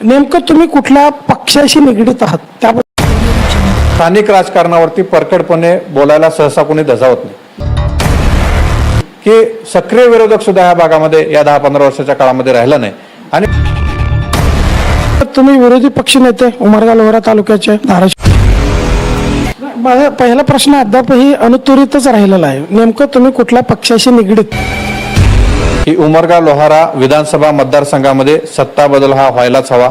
नेमकं तुम्ही कुठल्या पक्षाशी निगडीत आहात? त्याबद्दल स्थानिक राजकारणावरती परखडपणे बोलायला सहसा कोणी धजावत नाही. की सक्रिय विरोधक सुद्धा या भागामध्ये या दहा पंधरा वर्षाच्या काळामध्ये राहिला नाही. आणि तुम्ही विरोधी पक्ष नेते उमरगा लोहरा तालुक्याचे धाराशिव. माझा पहिला प्रश्न अद्यापही अनुत्तरितच राहिलेला आहे. नेमकं तुम्ही कुठल्या पक्षाशी निगडीत? की उमरगा लोहारा विधानसभा मतदारसंघामध्ये सत्ता बदल हा व्हायलाच हवा.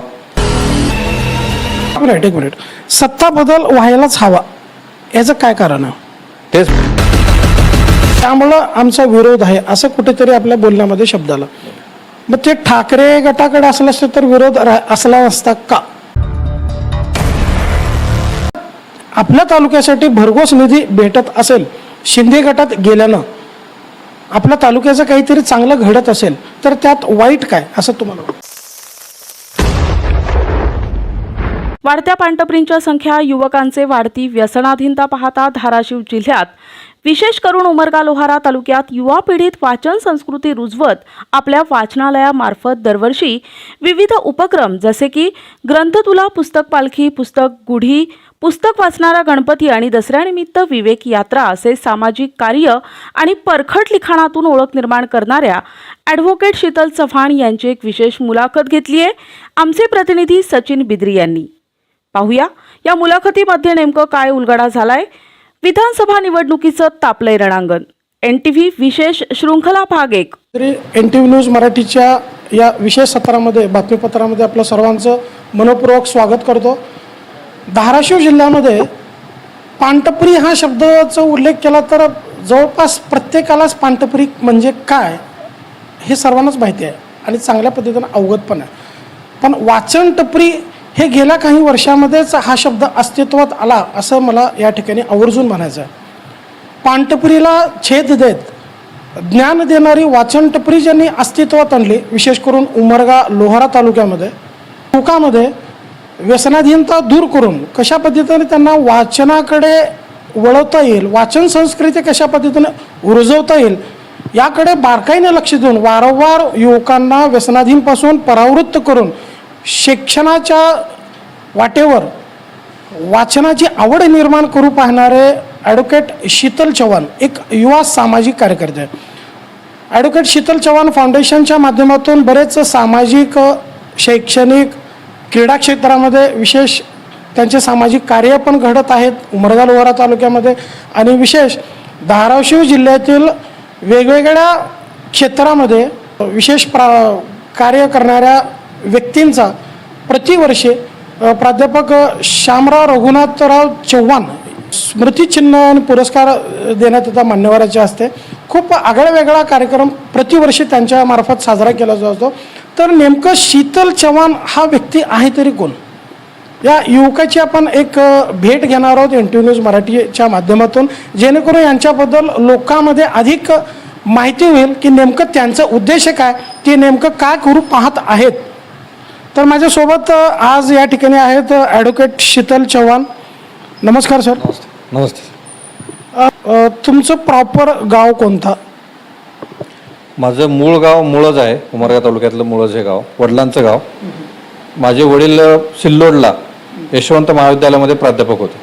एक मिनिट एक मिनिट. सत्ता बदल व्हायलाच हवा. याचं काय कारण आहे? तेच. त्यामुळं आमचा विरोध आहे असं कुठेतरी आपल्या बोलण्यामध्ये शब्द आला. मग ते ठाकरे गटाकडे असलं असतं तर विरोध असला नसता का? आपल्या तालुक्यासाठी भरघोस निधी भेटत असेल शिंदे गटात गेल्यानं. आपल्या तालुक्याचं काहीतरी चांगलं घडत असेल तर त्यात वाईट काय असं तुम्हाला वाटतं? वाढत्या पाणटपरींच्या संख्या युवकांचे वाढती व्यसनाधीनता पाहता धाराशिव जिल्ह्यात विशेष करून उमरगा लोहारा तालुक्यात युवा पिढीत वाचन संस्कृती रुजवत आपल्या वाचनालयामार्फत दरवर्षी विविध उपक्रम जसे की ग्रंथतुला पुस्तक पालखी पुस्तक गुढी पुस्तक वाचणारा गणपती आणि दसऱ्यानिमित्त विवेक यात्रा असे सामाजिक कार्य आणि परखड लिखाणातून ओळख निर्माण करणाऱ्या ॲडव्होकेट शीतल चव्हाण यांची एक विशेष मुलाखत घेतली आहे. आमचे प्रतिनिधी सचिन बिद्री यांनी. पाहूया या मुलाखतीमध्ये नेमकं काय उलगडा झालाय? विधानसभा निवडणुकीचं तापलंय रणांगण. एन टी व्ही विशेष शृंखला भाग एक. तरी एन टी व्ही न्यूज मराठीच्या या विशेष सत्रामध्ये बातमीपत्रामध्ये आपलं सर्वांचं मनपूर्वक स्वागत करतो. धाराशिव जिल्ह्यामध्ये पानटपरी हा शब्दाचा उल्लेख केला तर जवळपास प्रत्येकालाच पानटपरी म्हणजे काय हे सर्वांनाच माहिती आहे आणि चांगल्या पद्धतीनं अवगत पण आहे. पण वाचन टपरी हे गेल्या काही वर्षामध्येच हा शब्द अस्तित्वात आला असं मला या ठिकाणी आवर्जून म्हणायचं आहे. पानटपरीला छेद देत ज्ञान देणारी वाचन टपरी ज्यांनी अस्तित्वात आणली विशेष करून उमरगा लोहारा तालुक्यामध्ये लोकांमध्ये व्यसनाधीनता दूर करून कशा पद्धतीने त्यांना वाचनाकडे वळवता येईल वाचन संस्कृती कशा पद्धतीने रुजवता येईल याकडे बारकाईने लक्ष देऊन वारंवार युवकांना व्यसनाधीनपासून परावृत्त करून शिक्षणाच्या वाटेवर वाचनाची आवड निर्माण करू पाहणारे ॲडव्होकेट शीतल चव्हाण एक युवा सामाजिक कार्यकर्ते. ॲडव्होकेट शीतल चव्हाण फाउंडेशनच्या माध्यमातून बरेच सामाजिक शैक्षणिक क्रीडा क्षेत्रामध्ये विशेष त्यांचे सामाजिक कार्य पण घडत आहेत. उमरगा लोहारा तालुक्यामध्ये. आणि विशेष धाराशिव जिल्ह्यातील वेगवेगळ्या क्षेत्रामध्ये विशेष प्रा कार्य करणाऱ्या व्यक्तींचा प्रतिवर्षी प्राध्यापक श्यामराव रघुनाथराव चव्हाण स्मृतिचिन्ह आणि पुरस्कार देण्यात येतात मान्यवराच्या असते खूप आगळावेगळा कार्यक्रम प्रतिवर्षी त्यांच्या मार्फत साजरा केला जातो. तर नेमकं शीतल चव्हाण हा व्यक्ती आहे तरी कोण? या युवकाची आपण एक भेट घेणार आहोत एन टी न्यूज मराठीच्या माध्यमातून. जेणेकरून यांच्याबद्दल लोकांमध्ये अधिक माहिती होईल की नेमकं त्यांचं उद्देश काय ते नेमकं काय करू पाहत आहेत. तर माझ्यासोबत आज या ठिकाणी आहेत ॲडव्होकेट शीतल चव्हाण. नमस्कार सर नमस्ते. अ, तुमचं प्रॉपर गाव कोणता? माझं मूळ गाव मुळज आहे उमरगा तालुक्यातलं मुळज हे गाव वडिलांचं गाव. माझे वडील सिल्लोडला यशवंत महाविद्यालयामध्ये प्राध्यापक होते.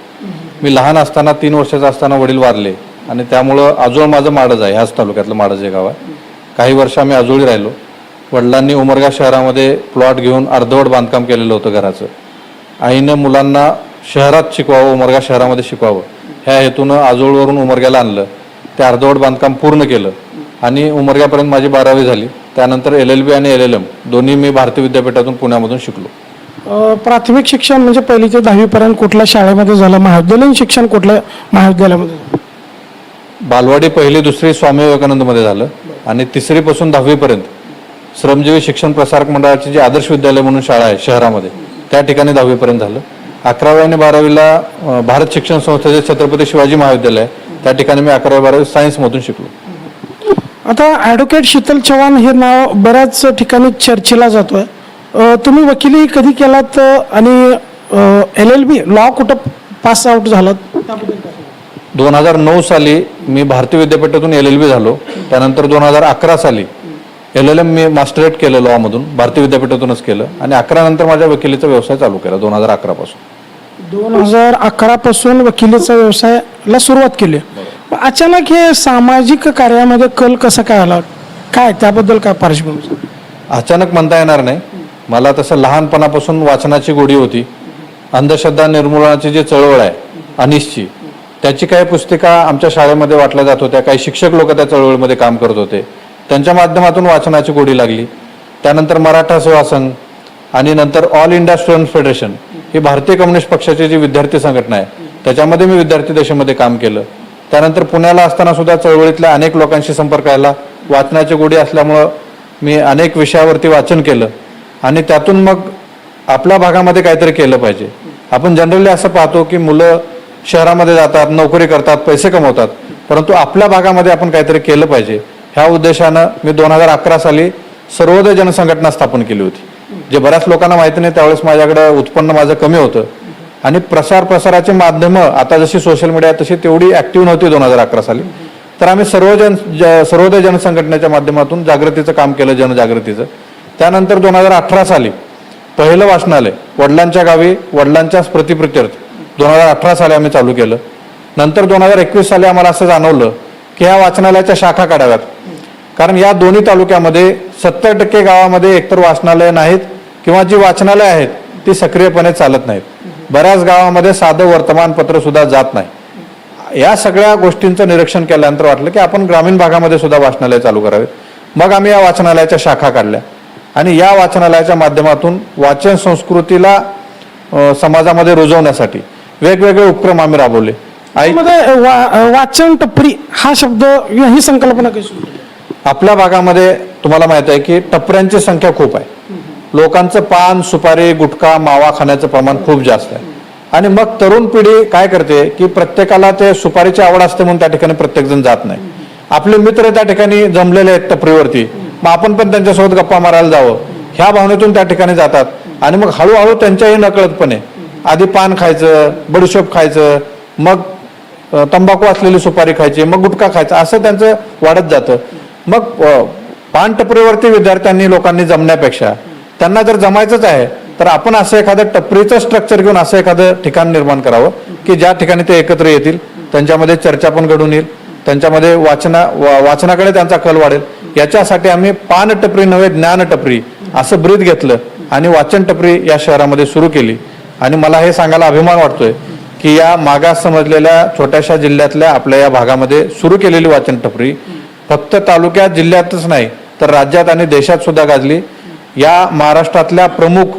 मी लहान असताना तीन वर्षाचा असताना वडील वारले आणि त्यामुळं आजोळ माझं माडज आहे ह्याच तालुक्यातलं माडज हे गाव आहे. काही वर्ष आम्ही आजोळी राहिलो. वडिलांनी उमरगा शहरामध्ये प्लॉट घेऊन अर्धवट बांधकाम केलेलं होतं घराचं. आईनं मुलांना शहरात शिकवावं उमरगा शहरामध्ये शिकवावं ह्या हेतूनं आजोळवरून उमरग्याला आणलं. ते अर्धवट बांधकाम पूर्ण केलं. आणि उमरग्यापर्यंत माझी बारावी झाली. त्यानंतर एल एल बी आणि एल एल एम दोन्ही मी भारतीय विद्यापीठातून पुण्यामधून शिकलो. प्राथमिक शिक्षण म्हणजे पहिली ते दहावीपर्यंत कुठल्या शाळेमध्ये झालं? महाविद्यालयीन शिक्षण कुठल्या महाविद्यालयामध्ये? बालवाडी पहिली दुसरी स्वामी विवेकानंदमध्ये झालं. आणि तिसरीपासून दहावीपर्यंत श्रमजीवी शिक्षण प्रसारक मंडळाची जी आदर्श विद्यालय म्हणून शाळा आहे शहरामध्ये त्या ठिकाणी दहावीपर्यंत झालं. अकरावी आणि बारावीला भारत शिक्षण संस्थेचे छत्रपती शिवाजी महाविद्यालय. त्या ठिकाणी मी अकरावी बारावी सायन्समधून शिकलो. आता ॲडव्होकेट शीतल चव्हाण हे नाव बऱ्याच ठिकाणी चर्चेला जातोय. अ, तुम्ही वकिली कधी केलात? आणि एल एल बी लॉ कुठं पास आउट झालात? दोन हजार नऊ साली मी भारतीय विद्यापीठातून एल एल बी झालो. त्यानंतर दोन हजार अकरा साली एल एल एम मी मास्टरेट केलं लॉमधून भारतीय विद्यापीठातूनच केलं. आणि अकरा नंतर माझ्या वकिलीचा व्यवसाय चालू केला दोन हजार अकरापासून दोन हजार अकरापासून वकिलीचा व्यवसायाला सुरुवात केली. अचानक हे सामाजिक कार्यामध्ये कल कसं काय आला? काय त्याबद्दल काय पार्श्वभूमी? अचानक म्हणता येणार नाही. मला तसं लहानपणापासून वाचनाची गोडी होती. अंधश्रद्धा निर्मूलनाची जी चळवळ आहे अनिशची त्याची काही पुस्तिका आमच्या शाळेमध्ये वाटल्या जात होत्या. काही शिक्षक लोक त्या चळवळीमध्ये काम करत होते. त्यांच्या माध्यमातून वाचनाची गोडी लागली. त्यानंतर मराठा सेवा संघ आणि नंतर ऑल इंडिया स्टुडंट फेडरेशन ही भारतीय कम्युनिस्ट पक्षाची जी विद्यार्थी संघटना आहे त्याच्यामध्ये मी विद्यार्थी दशेमध्ये काम केलं. त्यानंतर पुण्याला असताना सुद्धा चळवळीतल्या अनेक लोकांशी संपर्क आला. वाचनाची गोडी असल्यामुळं मी अनेक विषयावरती वाचन केलं. आणि त्यातून मग आपल्या भागामध्ये काहीतरी केलं पाहिजे. आपण जनरली असं पाहतो की मुलं शहरामध्ये जातात नोकरी करतात पैसे कमवतात. परंतु आपल्या भागामध्ये आपण काहीतरी केलं पाहिजे. ह्या उद्देशानं मी दोन हजार अकरा साली सर्वोदय जनसंघटना स्थापन केली होती. जे बऱ्याच लोकांना माहिती नाही त्यावेळेस माझ्याकडे उत्पन्न माझं कमी होतं. आणि प्रसार प्रसाराचे माध्यमं आता जशी सोशल मीडिया तशी तेवढी ऍक्टिव्ह नव्हती दोन हजार अकरा साली. तर आम्ही सर्वजन ज- सर्वोदय जनसंघटनेच्या माध्यमातून जागृतीचं काम केलं जनजागृतीचं. त्यानंतर दोन हजार अठरा साली पहिलं वाचनालय वडिलांच्या गावी वडिलांच्या स्मृतिप्रित्यर्थ दोन हजार अठरा साली आम्ही चालू केलं. नंतर दोन हजार एकवीस साली आम्हाला असं जाणवलं की ह्या वाचनालयाच्या शाखा काढाव्यात. कारण या दोन्ही तालुक्यामध्ये सत्तर टक्के गावामध्ये एकतर वाचनालय नाहीत किंवा जी वाचनालय आहेत ती सक्रियपणे चालत नाहीत. बऱ्याच गावामध्ये साधं वर्तमानपत्र सुद्धा जात नाही. या सगळ्या गोष्टींचं निरीक्षण केल्यानंतर वाटलं की आपण ग्रामीण भागामध्ये सुद्धा वाचनालय चालू करावेत. मग आम्ही या वाचनालयाच्या शाखा काढल्या. आणि या वाचनालयाच्या माध्यमातून वाचन संस्कृतीला समाजामध्ये रुजवण्यासाठी वेगवेगळे उपक्रम आम्ही राबवले. वा- वाचन टपरी हा शब्द ही संकल्पना कशी? आपल्या भागामध्ये तुम्हाला माहीत आहे की टपऱ्यांची संख्या खूप आहे. लोकांचं पान सुपारी गुटखा मावा खाण्याचं प्रमाण खूप जास्त आहे. आणि मग तरुण पिढी काय करते की प्रत्येकाला ते सुपारीची आवड असते म्हणून त्या ठिकाणी प्रत्येकजण जात नाही. आपले मित्र त्या ठिकाणी जमलेले आहेत टपरीवरती. मग आपण पण त्यांच्यासोबत गप्पा मारायला जावं. ह्या भावनेतून त्या ठिकाणी जातात. आणि मग हळूहळू त्यांच्याही नकळतपणे. आधी पान खायचं बडीशोप खायचं मग तंबाखू असलेली सुपारी खायची मग गुटखा खायचा असं त्यांचं वाढत जातं. मग पान टपरीवरती विद्यार्थ्यांनी लोकांनी जमण्यापेक्षा त्यांना जर जमायचंच आहे तर आपण असं एखादं टपरीचं स्ट्रक्चर घेऊन असं एखादं ठिकाण निर्माण करावं की ज्या ठिकाणी ते एकत्र येतील त्यांच्यामध्ये चर्चा पण घडून येईल त्यांच्यामध्ये वाचना वा- वाचनाकडे त्यांचा कल वाढेल. याच्यासाठी आम्ही पान टपरी नव्हे ज्ञान टपरी असं ब्रीद घेतलं आणि वाचन टपरी या शहरामध्ये सुरू केली. आणि मला हे सांगायला अभिमान वाटतोय की या मागास समजलेल्या छोट्याशा जिल्ह्यातल्या आपल्या या भागामध्ये सुरू केलेली वाचन टपरी फक्त तालुक्यात जिल्ह्यातच नाही तर राज्यात आणि देशात सुद्धा गाजली. या महाराष्ट्रातल्या प्रमुख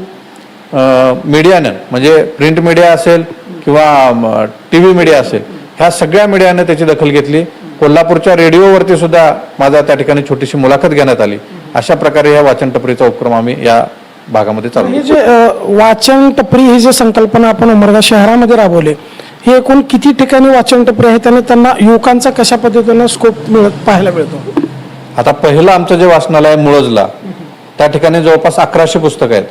मीडियानं म्हणजे प्रिंट मीडिया असेल किंवा टी व्ही मीडिया असेल ह्या सगळ्या मीडियानं त्याची दखल घेतली. कोल्हापूरच्या रेडिओवरती सुद्धा माझा त्या ठिकाणी छोटीशी मुलाखत घेण्यात आली. अशा प्रकारे या वाचन टपरीचा उपक्रम आम्ही या भागामध्ये चालू हे जे वाचन टपरी ही जी संकल्पना आपण उमरगा शहरामध्ये राबवली ही एकूण किती ठिकाणी वाचन टपरी आहे? त्याने त्यांना युवकांचा कशा पद्धतीनं स्कोप मिळत पाहायला मिळतो? आता पहिलं आमचं जे वाचनालय मुळजला त्या ठिकाणी जवळपास अकराशे पुस्तकं आहेत.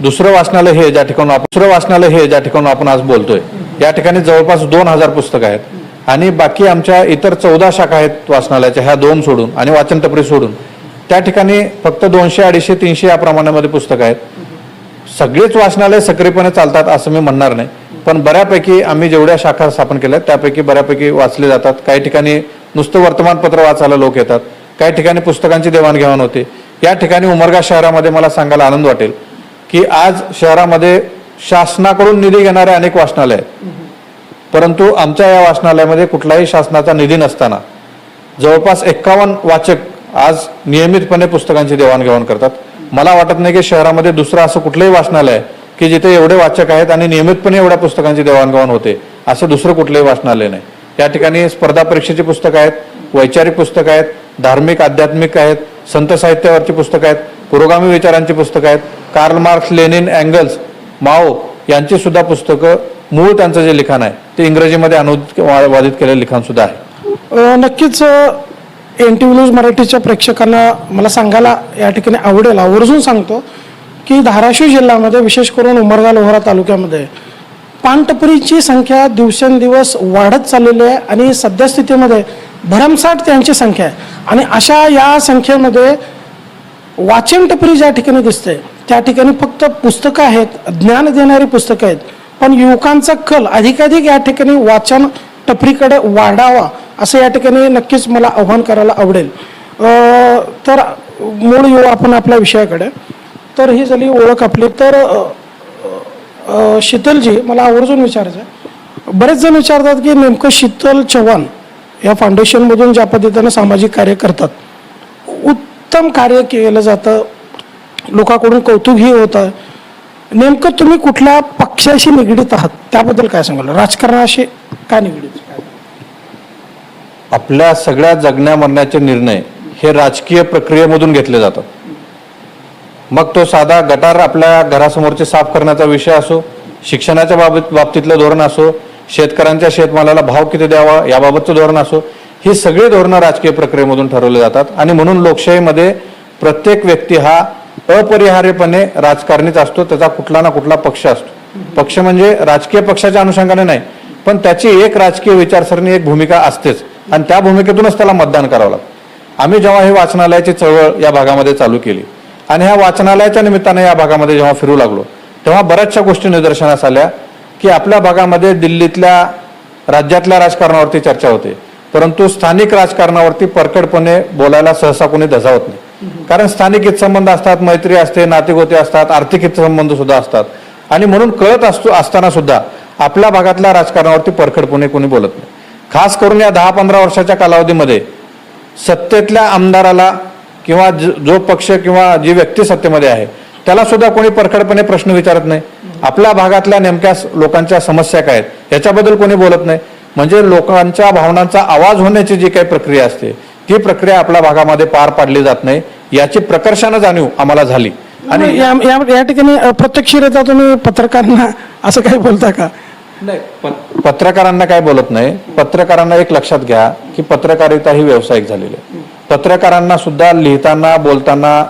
दुसरं वाचनालय हे ज्या ठिकाणी आपण दुसरं वाचनालय हे ज्या ठिकाणी आपण आज बोलतोय या ठिकाणी जवळपास दोन हजार पुस्तकं आहेत. आणि बाकी आमच्या इतर चौदा शाखा आहेत वाचनालयाच्या ह्या दोन सोडून आणि वाचन टपरी सोडून. त्या ठिकाणी फक्त दोनशे अडीचशे तीनशे या प्रमाणामध्ये पुस्तकं आहेत. सगळेच वाचनालय सक्रियपणे चालतात असं मी म्हणणार नाही. पण बऱ्यापैकी आम्ही जेवढ्या शाखा स्थापन केल्या आहेत, त्यापैकी बऱ्यापैकी वाचले जातात. काही ठिकाणी नुसतं वर्तमानपत्र वाचायला लोक येतात. काही ठिकाणी पुस्तकांची देवाणघेवाण होते. या ठिकाणी उमरगा शहरामध्ये मला सांगायला आनंद वाटेल की आज शहरामध्ये शासनाकडून निधी घेणारे अनेक वाचनालय आहेत. परंतु आमच्या या वाचनालयामध्ये कुठलाही शासनाचा निधी नसताना जवळपास एक्कावन्न वाचक आज नियमितपणे पुस्तकांची देवाणघेवाण करतात. मला वाटत नाही की शहरामध्ये दुसरं असं कुठलंही वाचनालय आहे की जिथे एवढे वाचक आहेत आणि नियमितपणे एवढ्या पुस्तकांची देवाणघेवाण होते असं दुसरं कुठलंही वाचनालय नाही. या ठिकाणी स्पर्धा परीक्षेची पुस्तकं आहेत वैचारिक पुस्तकं आहेत धार्मिक आध्यात्मिक आहेत संत साहित्यावरची पुस्तकं आहेत पुरोगामी विचारांची पुस्तकं आहेत. Karl Marx Lenin Engels Mao यांची सुद्धा पुस्तकं मूळ त्यांचं जे लिखाण आहे ते इंग्रजीमध्ये अनुवादित वादित केलेलं लिखाण सुद्धा आहे. नक्कीच एन टी व्ही न्यूज मराठीच्या प्रेक्षकांना मला सांगायला या ठिकाणी आवडेल. आवर्जून सांगतो की धाराशिव जिल्ह्यामध्ये विशेष करून उमरगा लोहरा तालुक्यामध्ये पानटपरीची संख्या दिवसेंदिवस वाढत चाललेली आहे आणि सद्यस्थितीमध्ये भरमसाठ त्यांची संख्या आहे. आणि अशा या संख्येमध्ये वाचन टपरी ज्या ठिकाणी दिसते त्या ठिकाणी फक्त पुस्तकं आहेत ज्ञान देणारी पुस्तकं आहेत. पण युवकांचा कल अधिकाधिक या ठिकाणी वाचन टपरीकडे वाढावा असं या ठिकाणी नक्कीच मला आव्हान करायला आवडेल. तर मूळ येऊ आपण आपल्या विषयाकडे. तर ही झाली ओळख आपली. तर शीतलजी मला आवर्जून विचारायचं आहे बरेच जण विचारतात की नेमकं शीतल चव्हाण या फाउंडेशनमधून ज्या पद्धतीनं सामाजिक कार्य करतात उत्तम कार्य केलं जातं लोकांकडून कौतुकही होतं. नेमकं तुम्ही कुठल्या पक्षाशी निगडीत आहात? त्याबद्दल काय सांगाल? राजकारणाशी काय निगडीत? आपल्या सगळ्या जगण्या मरण्याचे निर्णय हे राजकीय प्रक्रियेमधून घेतले जातात. मग तो साधा गटार आपल्या घरासमोरचे साफ करण्याचा विषय असो शिक्षणाच्या बाबत बाबतीतलं धोरण असो शेतकऱ्यांच्या शेतमालाला भाव किती द्यावा याबाबतचं धोरण असो ही सगळी धोरणं राजकीय प्रक्रियेमधून ठरवली जातात. आणि म्हणून लोकशाहीमध्ये प्रत्येक व्यक्ती हा अपरिहार्यपणे राजकारणीच असतो त्याचा कुठला ना कुठला पक्ष असतो. पक्ष म्हणजे राजकीय पक्षाच्या अनुषंगाने नाही पण त्याची एक राजकीय विचारसरणी एक भूमिका असतेच. आणि त्या भूमिकेतूनच त्याला मतदान करावं लागतं. आम्ही जेव्हा हे वाचनालयाची चळवळ या भागामध्ये चालू केली आणि ह्या वाचनालयाच्या निमित्ताने या भागामध्ये जेव्हा फिरू लागलो तेव्हा बऱ्याचशा गोष्टी निदर्शनास आल्या की आपल्या भागामध्ये दिल्लीतल्या राज्यातल्या राजकारणावरती चर्चा होते. परंतु स्थानिक राजकारणावरती परकडपणे बोलायला सहसा कोणी धजावत नाही. कारण स्थानिक हितसंबंध असतात मैत्री असते नातेगोते असतात आर्थिक हितसंबंध सुद्धा असतात. आणि म्हणून कळत असतो असताना सुद्धा आपल्या भागातल्या राजकारणावरती परखडपणे कोणी बोलत नाही. खास करून या दहा पंधरा वर्षाच्या कालावधीमध्ये सत्तेतल्या आमदाराला किंवा ज- पक्ष किंवा जी व्यक्ती सत्तेमध्ये आहे त्याला सुद्धा कोणी परखडपणे प्रश्न विचारत नाही. आपल्या भागातल्या नेमक्या लोकांच्या समस्या काय आहेत याच्याबद्दल कोणी बोलत नाही. म्हणजे लोकांच्या भावनांचा आवाज होण्याची जी काही प्रक्रिया असते ती प्रक्रिया आपल्या भागामध्ये पार पाडली जात नाही याची प्रकर्षानं जाणीव आम्हाला झाली. आणि या ठिकाणी अप्रत्यक्षरित्या तुम्ही पत्रकारांना असं काही बोलता का? प- पत्रकारांना काय बोलत नाही. पत्रकारांना एक लक्षात घ्या की पत्रकारिता ही व्यावसायिक झालेली आहे. पत्रकारांना सुद्धा लिहिताना बोलताना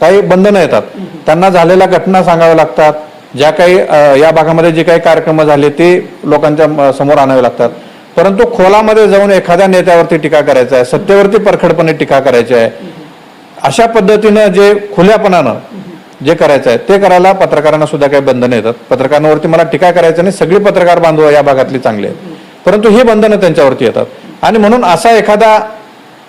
काही बंधनं येतात. त्यांना झालेल्या घटना सांगाव्या लागतात. ज्या काही या भागामध्ये जे काही कार्यक्रम झाले ते लोकांच्या म- समोर आणावे लागतात. परंतु खोलामध्ये जाऊन एखाद्या नेत्यावरती टीका करायचा आहे सत्तेवरती परखडपणे टीका करायची आहे अशा पद्धतीनं जे खुल्यापणानं जे करायचं आहे ते करायला पत्रकारांना सुद्धा काही बंधनं येतात. पत्रकारांवरती मला टीका करायचं नाही सगळी पत्रकार बांधव या भागातली चांगली आहेत. परंतु ही बंधनं त्यांच्यावरती येतात. आणि म्हणून असा एखादा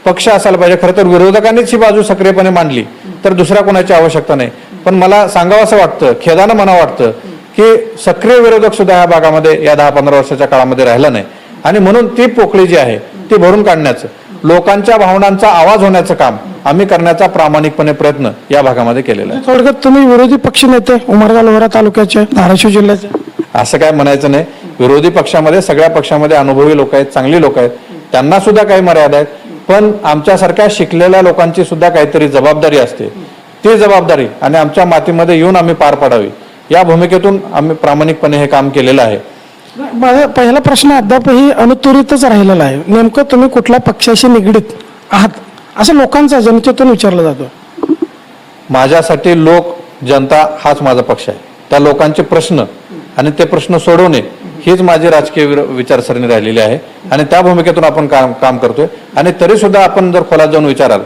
पक्ष असायला पाहिजे. खरं तर विरोधकांनीच ही बाजू सक्रियपणे मांडली. तर दुसऱ्या कोणाची आवश्यकता नाही. पण मला सांगावं असं वाटतं खेदानं म्हणा वाटतं की सक्रिय विरोधक सुद्धा या भागामध्ये या दहा पंधरा वर्षाच्या काळामध्ये राहिला नाही. आणि म्हणून ती पोकळी जी आहे ती भरून काढण्याचं लोकांच्या भावनांचा आवाज होण्याचं काम आम्ही करण्याचा प्रामाणिकपणे प्रयत्न या भागामध्ये केलेला आहे. थोडक्यात तुम्ही विरोधी पक्ष नेते उमरगा लोहारा तालुक्याचे धाराशिव जिल्ह्याचे? असं काय म्हणायचं नाही. विरोधी पक्षामध्ये सगळ्या पक्षामध्ये अनुभवी लोक आहेत चांगली लोक आहेत. त्यांना सुद्धा काही मर्यादा आहेत. पण आमच्यासारख्या शिकलेल्या लोकांची सुद्धा काहीतरी जबाबदारी असते. ती जबाबदारी आणि आमच्या मातीमध्ये येऊन आम्ही पार पाडावी. या भूमिकेतून आम्ही प्रामाणिकपणे हे काम केलेलं आहे. माझा पहिला प्रश्न अद्यापही अनुत्तरितच राहिलेला आहे. नेमकं तुम्ही कुठल्या पक्षाशी निगडीत आहात? असं लोकांचा जनतेतून विचारलं जातं. माझ्यासाठी लोक जनता हाच माझा पक्ष आहे. त्या लोकांचे प्रश्न आणि ते प्रश्न सोडवणे हीच माझी राजकीय विचारसरणी राहिलेली आहे. आणि त्या भूमिकेतून आपण काम काम करतोय. आणि तरी सुद्धा आपण जर खोलात जाऊन विचाराल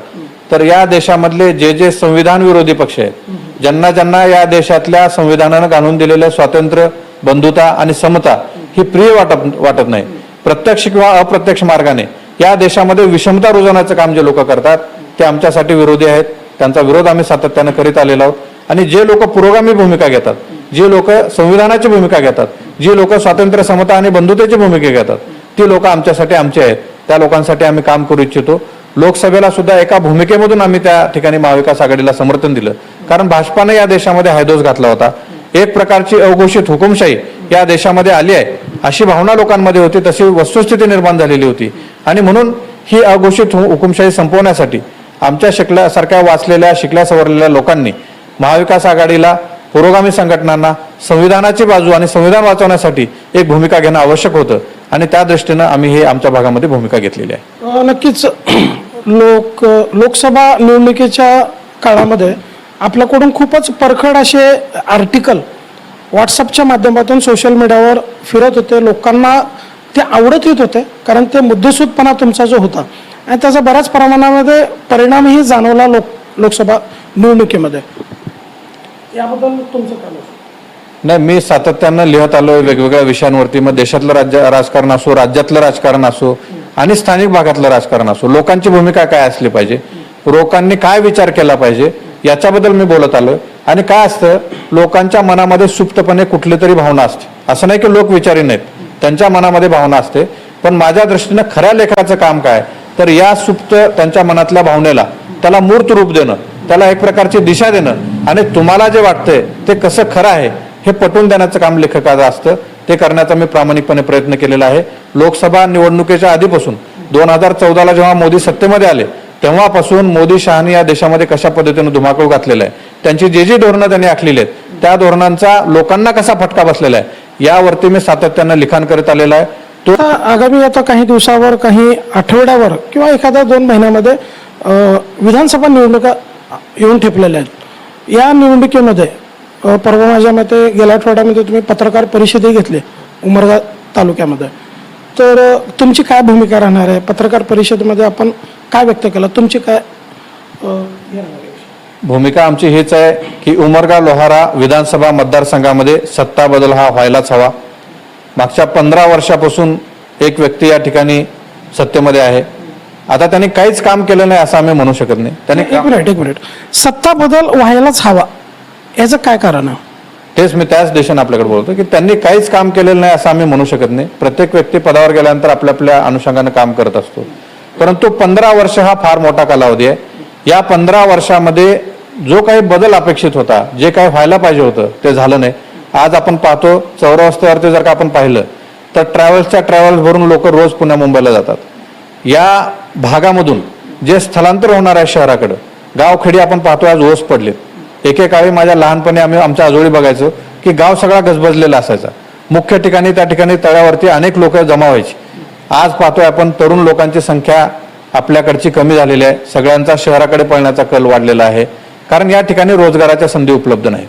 तर या देशामधले जे जे संविधान विरोधी पक्ष आहेत ज्यांना ज्यांना या देशातल्या संविधानानं घालून दिलेलं स्वातंत्र्य बंधुता आणि समता ही प्रिय वाटत वाटत नाही. प्रत्यक्ष किंवा अप्रत्यक्ष मार्गाने या देशामध्ये विषमता रुजवण्याचं काम जे लोक करतात ते आमच्यासाठी विरोधी आहेत. त्यांचा विरोध आम्ही सातत्यानं करीत आलेलो आहोत. आणि जे लोक पुरोगामी भूमिका घेतात जे लोक संविधानाची भूमिका घेतात जी लोक स्वातंत्र्य समता आणि बंधुतेची भूमिका घेतात ती लोक आमच्यासाठी आमचे आहेत. त्या लोकांसाठी आम्ही काम करू इच्छितो. लोकसभेला सुद्धा एका भूमिकेमधून आम्ही त्या ठिकाणी महाविकास आघाडीला समर्थन दिलं. कारण भाजपाने या देशामध्ये हायदोस घातला होता. एक प्रकारची अवघोषित हुकुमशाही या देशामध्ये आली आहे. अशी भावना लोकांमध्ये होती तशी वस्तुस्थिती निर्माण झालेली होती. आणि म्हणून ही अघोषित हु- हुकुमशाही संपवण्यासाठी आमच्या शिकल्यासारख्या वाचलेल्या शिकल्या सवरलेल्या लोकांनी महाविकास आघाडीला पुरोगामी संघटनांना संविधानाची बाजू आणि संविधान वाचवण्यासाठी एक भूमिका घेणं आवश्यक होतं. आणि त्या दृष्टीनं आम्ही हे आमच्या भागामध्ये भूमिका घेतलेली आहे. नक्कीच लोक लोकसभा निवडणुकीच्या काळामध्ये आपल्याकडून खूपच परखड असे आर्टिकल व्हॉट्सअपच्या माध्यमातून सोशल मीडियावर फिरत होते. लोकांना ते आवडत येत होते कारण ते मुद्देसूदपणा तुमचा जो होता आणि त्याचा बऱ्याच प्रमाणामध्ये परिणामही जाणवला लोक लोकसभा निवडणुकीमध्ये. याबद्दल तुमचं काय मत? नाही मी सातत्यानं लिहत आलोय वेगवेगळ्या विषयांवरती. मग देशातलं राज्य राजकारण असो राज्यातलं राजकारण असो आणि स्थानिक भागातलं राजकारण असो लोकांची भूमिका काय असली पाहिजे? लोकांनी काय विचार केला पाहिजे? याच्याबद्दल मी बोलत आलोय. आणि काय असतं लोकांच्या मनामध्ये सुप्तपणे कुठली तरी भावना असते. असं नाही की लोक विचारी नाहीत. त्यांच्या मनामध्ये भावना असते. पण माझ्या दृष्टीनं खऱ्या लेखाचं काम काय? तर या सुप्त त्यांच्या मनातल्या भावनेला त्याला मूर्त रूप देणं त्याला एक प्रकारची दिशा देणं आणि तुम्हाला जे वाटतंय ते कसं खरं आहे हे पटवून देण्याचं काम लेखकाचं असतं. ते करण्याचा मी प्रामाणिकपणे प्रयत्न केलेला आहे. लोकसभा निवडणुकीच्या आधीपासून दोन हजार चौदाला जेव्हा मोदी सत्तेमध्ये आले तेव्हापासून मोदी शहानी या देशामध्ये कशा पद्धतीनं धुमाकूळ घातलेला आहे त्यांची जी जी धोरणं त्यांनी आखलेली आहेत त्या धोरणांचा लोकांना कसा फटका बसलेला आहे यावरती मी सातत्यानं लिखाण करत आलेलं आहे. तो आगामी आता काही दिवसावर काही आठवड्यावर किंवा एखाद्या दोन महिन्यामध्ये विधानसभा निवडणुका येऊन ठेपलेल्या आहेत. या निवडणुकीमध्ये परवा माझ्या मते गेल्या आठवड्यामध्ये तुम्ही पत्रकार परिषदही घेतली उमरगा तालुक्यामध्ये. तर तुमची काय भूमिका राहणार आहे? पत्रकार परिषदेमध्ये आपण काय व्यक्त केलं? तुमची काय भूमिका आमची हीच आहे की उमरगा लोहारा विधानसभा मतदारसंघामध्ये सत्ता बदल हा व्हायलाच हवा. मागच्या पंधरा वर्षापासून एक व्यक्ती या ठिकाणी सत्तेमध्ये आहे. आता त्यांनी काहीच काम केलं नाही असं आम्ही म्हणू शकत नाही. त्यांनी एक मिनिट एक मिनिट. सत्ता बदल व्हायलाच हवा. याचं काय कारण आहे? तेच मी त्याच देशाने आपल्याकडे बोलतो की त्यांनी काहीच काम केलेलं नाही असं आम्ही म्हणू शकत नाही. प्रत्येक व्यक्ती पदावर गेल्यानंतर आपल्या आपल्या अनुषंगानं काम करत असतो. परंतु पंधरा वर्ष हा फार मोठा कालावधी आहे. या पंधरा वर्षामध्ये जो काही बदल अपेक्षित होता जे काही व्हायला पाहिजे होतं ते झालं नाही. आज आपण पाहतो चौरस्त्यावरती जर का आपण पाहिलं तर ट्रॅव्हल्सच्या ट्रॅव्हल्स भरून लोक रोज पुण्या मुंबईला जातात. या भागामधून जे स्थलांतर होणार आहे शहराकडं गावखेडी आपण पाहतो आज ओस पडलेत. एकेकाळी माझ्या लहानपणी आम्ही आमच्या आजोळी बघायचो की गाव सगळा गजबजलेला असायचा. मुख्य ठिकाणी त्या ठिकाणी तळ्यावरती अनेक लोक जमा व्हायची. आज पाहतोय आपण तरुण लोकांची संख्या आपल्याकडची कमी झालेली आहे. सगळ्यांचा शहराकडे पळण्याचा कल वाढलेला आहे. कारण या ठिकाणी रोजगाराच्या संधी उपलब्ध नाही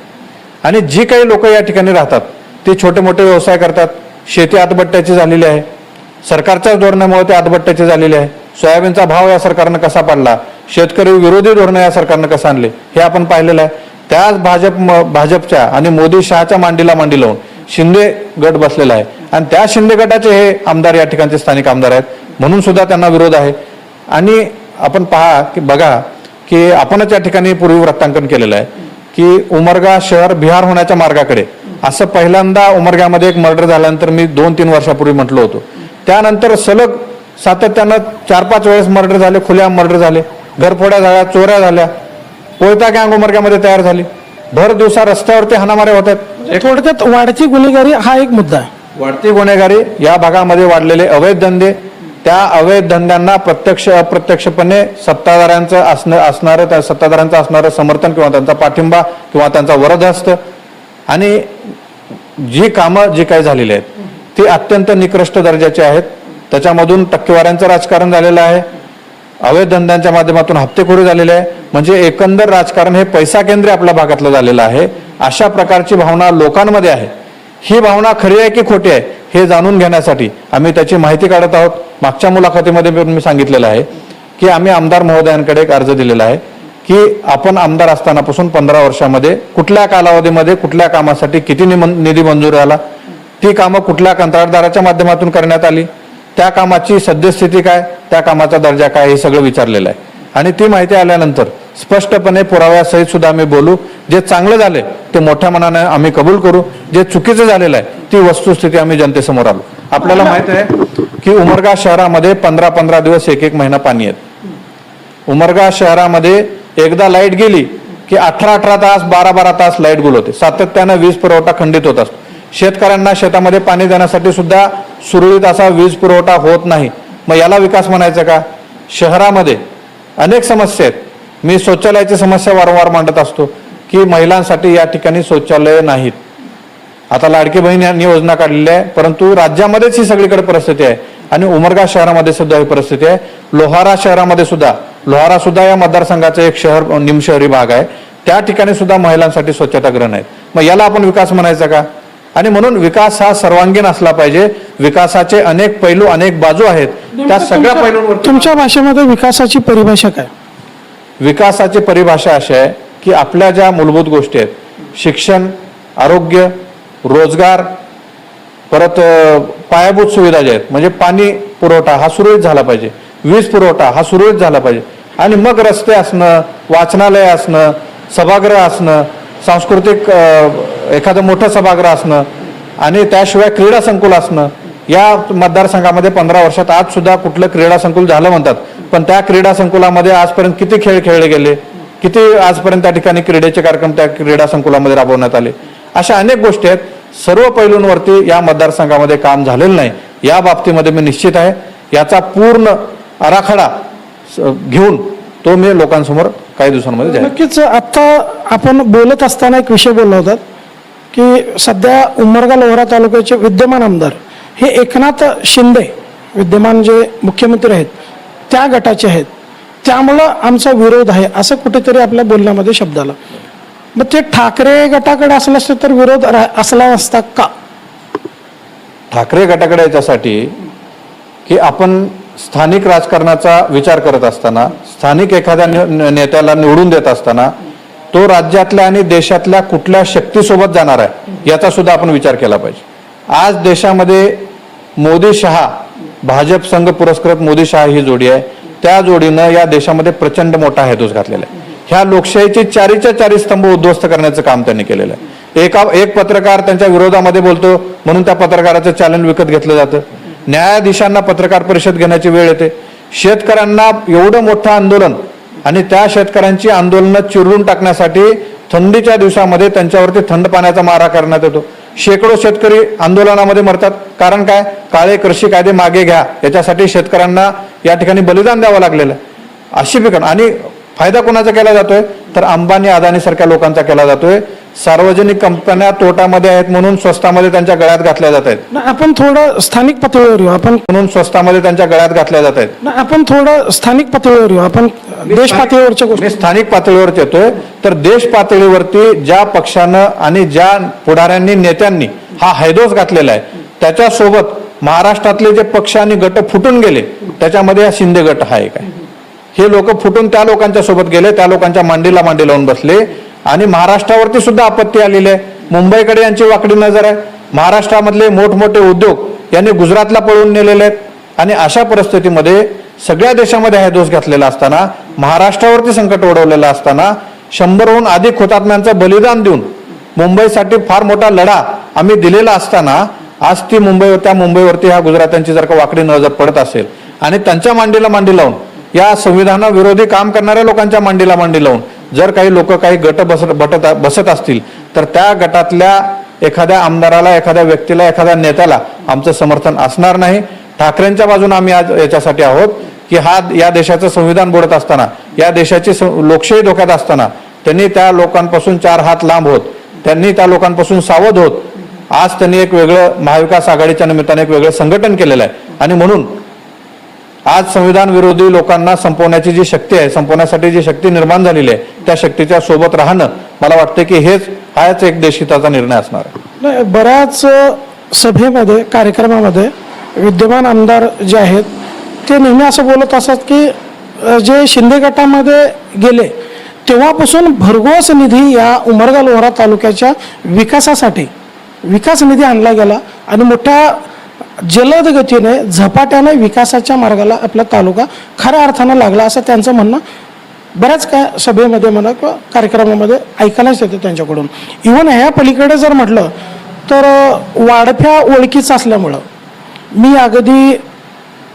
आणि जी काही लोक या ठिकाणी राहतात ते छोटे मोठे व्यवसाय करतात. शेती आतबट्ट्याची झालेली आहे. सरकारच्याच धोरणामुळे ते आतबट्ट्याचे झालेले आहे. सोयाबीनचा भाव या सरकारनं कसा पडला? शेतकरी विरोधी धोरणं या सरकारनं कसं आणले? हे आपण पाहिलेलं आहे. त्याच भाजप म- भाजपच्या आणि मोदी शहाच्या मांडीला मांडी लावून शिंदे गट बसलेला आहे. आणि त्या शिंदे गटाचे हे आमदार या ठिकाणचे स्थानिक आमदार आहेत. म्हणून सुद्धा त्यांना विरोध आहे. आणि आपण पहा की बघा की आपणच या ठिकाणी पूर्वी वृत्तांकन केलेलं आहे की उमरगा शहर बिहार होण्याच्या मार्गाकडे. असं पहिल्यांदा उमरग्यामध्ये एक मर्डर झाल्यानंतर मी दोन तीन वर्षापूर्वी म्हटलो होतो. त्यानंतर सलग सातत्यानं चार पाच वेळेस मर्डर झाले खुल्या मर्डर झाले घरफोड्या झाल्या चोऱ्या झाल्या कोयता गँग उमरग्यामध्ये तयार झाली. भर दिवसा रस्त्यावरती हाणामाऱ्या होत आहेत. थोडक्यात वाढती गुन्हेगारी हा एक मुद्दा आहे. वाढती गुन्हेगारी या भागामध्ये वाढलेले अवैध धंदे त्या अवैध धंद्यांना प्रत्यक्ष अप्रत्यक्षपणे सत्ताधाऱ्यांचं असणं असणारं त्या सत्ताधाऱ्यांचं असणारं समर्थन किंवा त्यांचा पाठिंबा किंवा त्यांचा वरदहस्त आणि जी कामं जी काही झालेली आहेत ती अत्यंत निकृष्ट दर्जाची आहेत. त्याच्यामधून टक्केवाऱ्यांचं राजकारण झालेलं आहे. अवैध धंद्यांच्या माध्यमातून हप्तेखोरी झालेली आहे. म्हणजे एकंदर राजकारण हे पैसा केंद्रीय आपल्या भागातलं झालेलं आहे. अशा प्रकारची भावना लोकांमध्ये आहे. ही भावना खरी आहे की खोटी आहे हे जाणून घेण्यासाठी आम्ही त्याची माहिती काढत आहोत. मागच्या मुलाखतीमध्ये पण मी सांगितलेलं आहे की आम्ही आमदार महोदयांकडे एक अर्ज दिलेला आहे की आपण आमदार असतानापासून पंधरा वर्षामध्ये कुठल्या कालावधीमध्ये कुठल्या कामासाठी किती निधी मंजूर झाला? ती कामं कुठल्या कंत्राटदाराच्या माध्यमातून करण्यात आली? त्या कामाची सद्यस्थिती काय? त्या कामाचा दर्जा काय? हे सगळं विचारलेलं आहे. आणि ती माहिती आल्यानंतर स्पष्टपणे पुराव्यासहित सुद्धा आम्ही बोलू. जे चांगलं झाले ते मोठ्या मनाने आम्ही कबूल करू. जे चुकीचं झालेलं आहे ती वस्तुस्थिती आम्ही जनतेसमोर आलो आपल्याला माहीत आहे की उमरगा शहरामध्ये पंधरा पंधरा दिवस एक एक महिना पाणी येत. उमरगा शहरामध्ये एकदा लाइट गेली की अठरा अठरा तास बारा बारा तास लाइट गुल होते. सातत्यानं वीज पुरवठा खंडित होत असतो. शेतकऱ्यांना शेतामध्ये पाणी देण्यासाठी सुद्धा सुरळीत असा वीज पुरवठा होत नाही. मग याला विकास म्हणायचा का? शहरामध्ये अनेक समस्या आहेत. मी शौचालयाची समस्या वारंवार मांडत असतो की महिलांसाठी या ठिकाणी शौचालय नाहीत. आता लाडकी बहीण यांनी योजना काढलेली आहे परंतु राज्यामध्येच ही सगळीकडे परिस्थिती आहे आणि उमरगा शहरामध्ये सुद्धा ही परिस्थिती आहे. लोहारा शहरामध्ये सुद्धा लोहारा सुद्धा या मतदारसंघाचं एक शहर निमशहरी भाग आहे. त्या ठिकाणी सुद्धा महिलांसाठी स्वच्छतागृह आहेत मग याला आपण विकास म्हणायचा का? आणि म्हणून विकास हा सर्वांगीण असला पाहिजे. विकासाचे अनेक पैलू अनेक बाजू आहेत. त्या सगळ्या पैलूंवर तुमच्या भाषेमध्ये विकासाची परिभाषा काय? विकासाची परिभाषा अशी आहे की आपल्या ज्या मूलभूत गोष्टी आहेत शिक्षण आरोग्य रोजगार परत पायाभूत सुविधा ज्या आहेत म्हणजे पाणी पुरवठा हा सुरळीत झाला पाहिजे. वीज पुरवठा हा सुरळीत झाला पाहिजे. आणि मग रस्ते असणं वाचनालय असणं सभागृह असणं सांस्कृतिक एखादं मोठं सभागृह असणं आणि त्याशिवाय क्रीडा संकुल असणं या मतदारसंघामध्ये पंधरा वर्षात आज सुद्धा कुठलं क्रीडा संकुल झालं म्हणतात. पण त्या क्रीडा संकुलामध्ये आजपर्यंत किती खेळ खेळले गेले? किती आजपर्यंत त्या ठिकाणी क्रीडेचे कार्यक्रम त्या क्रीडा संकुलामध्ये राबवण्यात आले? अशा अनेक गोष्टी आहेत. सर्व पैलूंवरती या मतदारसंघामध्ये काम झालेलं नाही. या बाबतीमध्ये मी निश्चित आहे. याचा पूर्ण आराखडा स- घेऊन तो मी लोकांसमोर काही दिवसांमध्ये जाहीर नक्कीच आत्ता आपण बोलत असताना एक विषय बोलला होतात की सध्या उमरगा लोहरा तालुक्याचे विद्यमान आमदार हे एकनाथ शिंदे विद्यमान जे मुख्यमंत्री आहेत त्या गटाचे आहेत. त्यामुळं आमचा विरोध आहे असं कुठेतरी आपल्या बोलण्यामध्ये शब्द आला. मग ते ठाकरे गटाकडे असलं असतं तर विरोध असला असता का? ठाकरे गटाकडे याच्यासाठी की आपण स्थानिक राजकारणाचा विचार करत असताना स्थानिक एखाद्या न- नेत्याला निवडून देत असताना तो राज्यातल्या आणि देशातल्या कुठल्या शक्तीसोबत जाणार आहे याचा सुद्धा आपण विचार केला पाहिजे. आज देशामध्ये मोदी शहा भाजप संघ पुरस्कृत मोदी शहा ही जोडी आहे. त्या जोडीनं या देशामध्ये प्रचंड मोठा हेतूस घातलेला आहे. ह्या लोकशाहीचे चारीच्या चारी स्तंभ उद्ध्वस्त करण्याचं काम त्यांनी केलेलं आहे. एका एक पत्रकार त्यांच्या विरोधामध्ये बोलतो म्हणून त्या पत्रकाराचं चॅलेंज विकत घेतलं जातं. न्यायाधीशांना पत्रकार परिषद घेण्याची वेळ येते. शेतकऱ्यांना एवढं मोठं आंदोलन आणि त्या शेतकऱ्यांची आंदोलनं चिरून टाकण्यासाठी थंडीच्या दिवसामध्ये त्यांच्यावरती थंड पाण्याचा मारा करण्यात येतो. शेकडो शेतकरी आंदोलनामध्ये मरतात. कारण काय? काळे कृषी कायदे मागे घ्या. याच्यासाठी शेतकऱ्यांना या ठिकाणी बलिदान द्यावं लागलेलं आहे. अशी पिकण आणि फायदा कोणाचा केला जातोय? तर अंबानी अदानी सारख्या लोकांचा केला जातोय. सार्वजनिक कंपन्या तोटामध्ये आहेत म्हणून स्वस्तामध्ये त्यांच्या गळ्यात घातल्या जात आहेत. ना आपण थोडं स्थानिक पातळीवर येऊ. आपण म्हणून स्वस्तामध्ये त्यांच्या गळ्यात घातल्या जात आहेत. ना आपण थोडं स्थानिक पातळीवर येऊ. आपण देश पातळीवरच्या गोष्टी स्थानिक पातळीवरती येतोय. तर देश पातळीवरती ज्या पक्षानं आणि ज्या पुढाऱ्यांनी नेत्यांनी हा हैदोस घातलेला आहे त्याच्यासोबत महाराष्ट्रातले जे पक्ष आणि गट फुटून गेले त्याच्यामध्ये हा शिंदे गट हा एक आहे. हे लोक फुटून त्या लोकांच्या सोबत गेले त्या लोकांच्या मांडीला मांडी लावून बसले. आणि महाराष्ट्रावरती सुद्धा आपत्ती आलेली आहे. मुंबईकडे यांची वाकडी नजर आहे. महाराष्ट्रामधले मोठमोठे उद्योग यांनी गुजरातला पळवून नेलेले आहेत. आणि अशा परिस्थितीमध्ये सगळ्या देशामध्ये हा दोष घातलेला असताना महाराष्ट्रावरती संकट ओढवलेलं असताना शंभरहून अधिक हुतात्म्यांचं बलिदान देऊन मुंबईसाठी फार मोठा लढा आम्ही दिलेला असताना आज ती मुंबई त्या मुंबईवरती ह्या गुजरात्यांची जर का वाकडी नजर पडत असेल आणि त्यांच्या मांडीला मांडी लावून या संविधानाविरोधी काम करणाऱ्या लोकांच्या मांडीला मांडी लावून जर काही लोक काही गट बसत बटत बसत असतील तर त्या गटातल्या एखाद्या आमदाराला एखाद्या व्यक्तीला एखाद्या नेत्याला आमचं समर्थन असणार नाही. ठाकरेंच्या बाजूने आम्ही आज याच्यासाठी आहोत की हा या देशाचं संविधान बोलत असताना या देशाची लोकशाही धोक्यात असताना त्यांनी त्या लोकांपासून चार हात लांब होत त्यांनी त्या लोकांपासून सावध होत. आज त्यांनी एक वेगळं महाविकास आघाडीच्या निमित्ताने एक वेगळं संघटन केलेलं आहे. आणि म्हणून आज संविधान विरोधी लोकांना संपवण्याची जी शक्ती आहे संपवण्यासाठी जी शक्ती निर्माण झालेली आहे त्या शक्तीच्या सोबत राहणं मला वाटतं की हेच हाच एक देशहिताचा निर्णय असणार आहे. नाही बऱ्याच सभेमध्ये कार्यक्रमामध्ये विद्यमान आमदार जे आहेत ते नेहमी असं बोलत असतात की जे शिंदे गटामध्ये गेले तेव्हापासून भरघोस निधी या उमरगा लोहरा तालुक्याच्या विकासासाठी विकास निधी आणला गेला आणि मोठ्या जलद गतीने झपाट्याने विकासाच्या मार्गाला आपला तालुका खऱ्या अर्थानं लागला असं त्यांचं म्हणणं बऱ्याच काय सभेमध्ये म्हणा किंवा कार्यक्रमामध्ये ऐकायलाच येतं त्यांच्याकडून. इव्हन ह्या पलीकडे जर म्हटलं तर वाढत्या ओळखीचं असल्यामुळं मी अगदी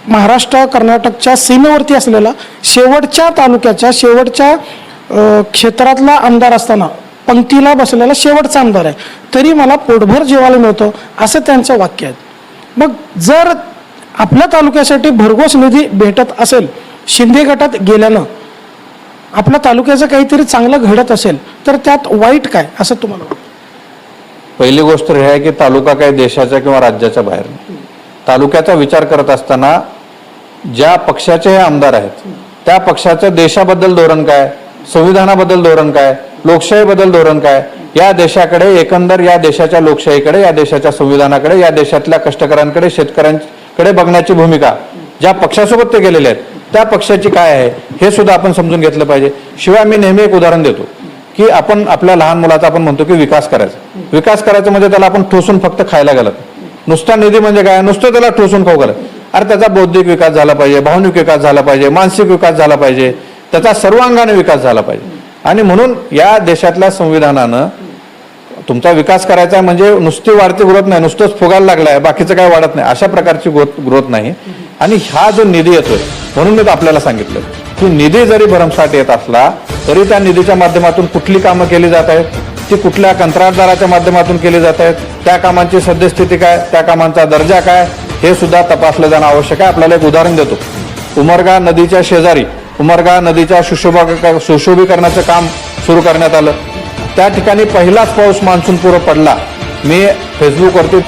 महाराष्ट्र कर्नाटकच्या सीमेवरती असलेला शेवटच्या तालुक्याच्या शेवटच्या क्षेत्रातला आमदार असताना पंक्तीला बसलेला शेवटचा आमदार आहे. तरी मला पोटभर जेवायला मिळतं असं त्यांचं वाक्य आहे. मग जर आपल्या तालुक्यासाठी भरघोस निधी भेटत असेल शिंदे गटात गेल्यानं आपल्या तालुक्याचं काहीतरी चांगलं घडत असेल तर त्यात वाईट काय असं तुम्हाला वाटतं? पहिली गोष्ट हे आहे की तालुका काही देशाच्या किंवा राज्याच्या बाहेर तालुक्याचा विचार करत असताना ज्या पक्षाचे हे आमदार आहेत त्या पक्षाचं देशाबद्दल धोरण काय? संविधानाबद्दल धोरण काय? लोकशाहीबद्दल धोरण काय? या देशाकडे एकंदर या देशाच्या लोकशाहीकडे या देशाच्या संविधानाकडे या देशातल्या कष्टकऱ्यांकडे शेतकऱ्यांकडे बघण्याची भूमिका ज्या पक्षासोबत ते गेलेले आहेत त्या पक्षाची काय आहे हे सुद्धा आपण समजून घेतलं पाहिजे. शिवाय मी नेहमी एक उदाहरण देतो की आपण आपल्या लहान मुलाचा आपण म्हणतो की विकास करायचा. विकास करायचा म्हणजे त्याला आपण ठोसून फक्त खायला घालत नुसता निधी म्हणजे काय? नुसतं त्याला ठोसून खाऊ घालत अरे त्याचा बौद्धिक विकास झाला पाहिजे भावनिक विकास झाला पाहिजे मानसिक विकास झाला पाहिजे त्याचा सर्वांगाने विकास झाला पाहिजे. आणि म्हणून या देशातल्या संविधानानं तुमचा विकास करायचा आहे म्हणजे नुसती वाढती ग्रोथ नाही नुसतंच फुगायला लागलाय बाकीचं काय वाढत नाही अशा प्रकारची ग्रोथ ग्रोथ नाही. आणि हा जो निधी येतोय म्हणून मी आपल्याला सांगितलं की निधी जरी भरमसाठ येत असला तरी त्या निधीच्या माध्यमातून कुठली कामं केली जात आहेत? ती कुठल्या कंत्राटदाराच्या माध्यमातून केली जात आहेत? त्या कामांची सद्यस्थिती काय? त्या कामांचा दर्जा काय? हे सुद्धा तपासलं जाणं आवश्यक आहे. आपल्याला एक उदाहरण देतो. उमरगा नदीच्या शेजारी उमरगा नदीच्या सुशोभा सुशोभीकरणाचं काम सुरू करण्यात आलं. त्या ठिकाणी पहिलाच पाऊस मान्सून पूर्व पडला. मी फेसबुकवरती